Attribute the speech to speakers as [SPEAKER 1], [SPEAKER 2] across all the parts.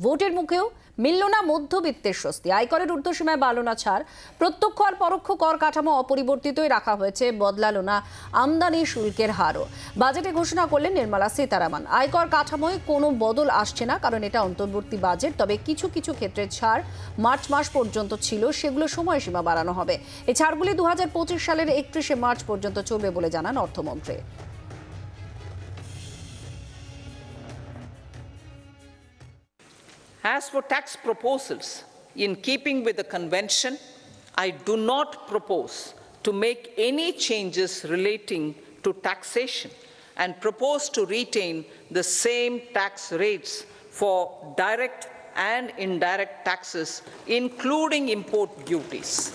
[SPEAKER 1] ভোটের মুখেও মিলল না মধ্যবিত্তের স্বস্তি। আয়করের ঊর্ধ্বসীমায় বাড়ল না ছাড়। প্রত্যক্ষ আর পরোক্ষ কর কাঠামো অপরিবর্তিতই রাখা হয়েছে, বদলালো না আমদানি শুল্কের হারও। বাজেটে ঘোষণা করলেন নির্মলা সীতারামন। আয়কর কাঠামোয় কোনো বদল আসছে না, কারণ এটা অন্তর্বর্তী বাজেট, তবে কিছু কিছু ক্ষেত্রে ছাড় মার্চ মাস পর্যন্ত ছিল, সেগুলো সময়সীমা বাড়ানো হবে। এই ছাড়গুলি দু হাজার পঁচিশ সালের একত্রিশে মার্চ পর্যন্ত চলবে বলে জানান অর্থমন্ত্রী।
[SPEAKER 2] As for tax proposals, in keeping with the convention, I do not propose to make any changes relating to taxation and propose to retain the same tax rates for direct and indirect taxes, including import duties.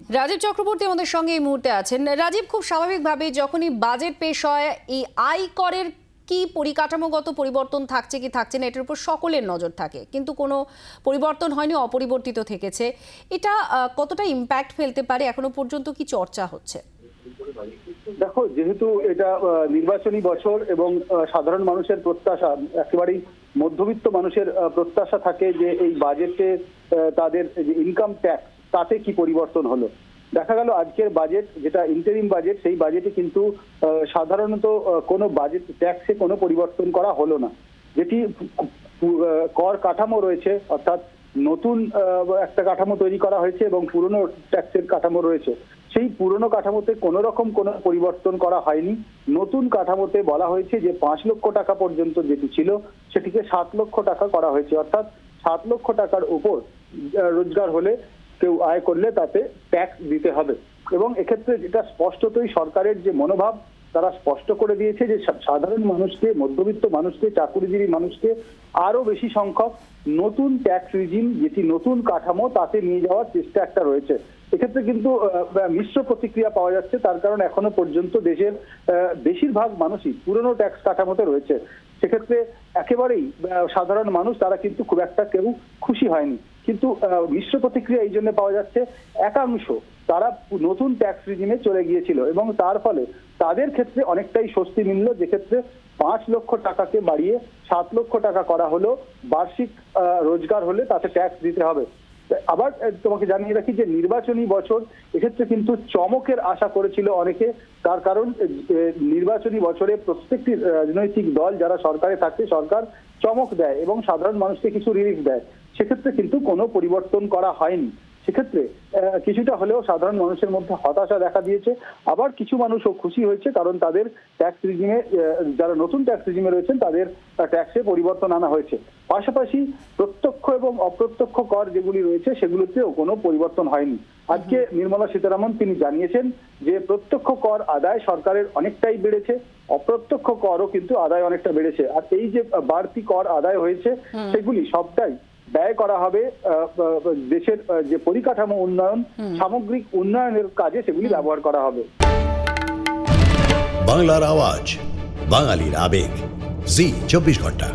[SPEAKER 1] Rajib Chakraborty আমাদের সঙ্গে এই মুহূর্তে আছেন রাজীব খুব স্বাভাবিকভাবে যখনই budget পেশ হয় এই আয়করের কি পরিকাঠামোগত পরিবর্তন থাকছে কি থাকছে না, এটার উপর সকলের নজর থাকে। কিন্তু কোনো পরিবর্তন হয়নি, অপরিবর্তিত থেকেছে। এটা কতটা ইম্প্যাক্ট ফেলতে পারে, এখনও পর্যন্ত কি চর্চা হচ্ছে?
[SPEAKER 3] দেখো, যেহেতু এটা নির্বাচনী বছর এবং সাধারণ মানুষের প্রত্যাশা, একেবারেই মধ্যবিত্ত মানুষের প্রত্যাশা থাকে যে এই বাজেটে তাদের ইনকাম ট্যাক্স তাতে কি পরিবর্তন হলো। দেখা গেল আজকের বাজেট যেটা ইন্টারিম বাজেট সেই বাজেটে কিন্তু সাধারণত কোনো বাজেট ট্যাক্সে কোনো পরিবর্তন করা হলো না। যেটি কর কাঠামো রয়েছে, অর্থাৎ নতুন একটা কাঠামো তৈরি করা হয়েছে এবং পুরনো ট্যাক্সের কাঠামো রয়েছে। সেই পুরনো কাঠামোতে কোনো রকম কোনো পরিবর্তন করা হয়নি। নতুন কাঠামোতে বলা হয়েছে যে পাঁচ লক্ষ টাকা পর্যন্ত যেটি ছিল, সেটিকে সাত লক্ষ টাকা করা হয়েছে। অর্থাৎ সাত লক্ষ টাকার উপর রোজগার হলে কেউ আয় করলে তাতে ট্যাক্স দিতে হবে। এবং এক্ষেত্রে যেটা স্পষ্টতই সরকারের যে মনোভাব, তারা স্পষ্ট করে দিয়েছে যে সাধারণ মানুষকে, মধ্যবিত্ত মানুষকে, চাকুরিজীবী মানুষকে আরও বেশি সংখ্যক নতুন ট্যাক্স রিজিম যেটি নতুন কাঠামো, তাতে নিয়ে যাওয়ার চেষ্টা একটা রয়েছে। এক্ষেত্রে কিন্তু মিশ্র প্রতিক্রিয়া পাওয়া যাচ্ছে, তার কারণ এখনও পর্যন্ত দেশের বেশিরভাগ মানুষই পুরনো ট্যাক্স কাঠামোতে রয়েছে। সেক্ষেত্রে একেবারেই সাধারণ মানুষ, তারা কিন্তু খুব একটা কেউ খুশি হয়নি। কিন্তু মিশ্র প্রতিক্রিয়া এই জন্য পাওয়া যাচ্ছে একাংশ তারা নতুন ট্যাক্স রিজিমে চলে গিয়েছিল এবং তার ফলে তাদের ক্ষেত্রে অনেকটাই স্বস্তি মিলল। যেক্ষেত্রে পাঁচ লক্ষ টাকাকে বাড়িয়ে সাত লক্ষ টাকা করা হলো। বার্ষিক রোজগার হলে তাতে ট্যাক্স দিতে হবে। আবার তোমাকে জানিয়ে রাখি যে নির্বাচনী বছর এক্ষেত্রে কিন্তু চমকের আশা করেছিল অনেকে। তার কারণ নির্বাচনী বছরে প্রত্যেকটি রাজনৈতিক দল যারা সরকারে থাকে সরকার চমক দেয় এবং সাধারণ মানুষকে কিছু রিলিফ দেয়। সেক্ষেত্রে কিন্তু কোনো পরিবর্তন করা হয়নি। সেক্ষেত্রে কিছুটা হলেও সাধারণ মানুষের মধ্যে হতাশা দেখা দিয়েছে। আবার কিছু মানুষও খুশি হয়েছে কারণ তাদের ট্যাক্স রিজিমে যারা নতুন ট্যাক্স রিজিমে রয়েছেন তাদের ট্যাক্সে পরিবর্তন আনা হয়েছে। পাশাপাশি প্রত্যক্ষ এবং অপ্রত্যক্ষ কর যেগুলি রয়েছে সেগুলোতেও কোনো পরিবর্তন হয়নি। আজকে নির্মলা সীতারামন তিনি জানিয়েছেন যে প্রত্যক্ষ কর আদায় সরকারের অনেকটাই বেড়েছে। অপ্রত্যক্ষ করও কিন্তু আদায় অনেকটা বেড়েছে। আর এই যে বাড়তি কর আদায় হয়েছে সেগুলি সবটাই ব্যয় করা হবে দেশের আহ, যে পরিকাঠামো উন্নয়ন সামগ্রিক উন্নয়নের কাজে সেগুলি ব্যবহার করা হবে।
[SPEAKER 4] বাংলার আওয়াজ বাঙালির আবেগ। জি চব্বিশ ঘণ্টা।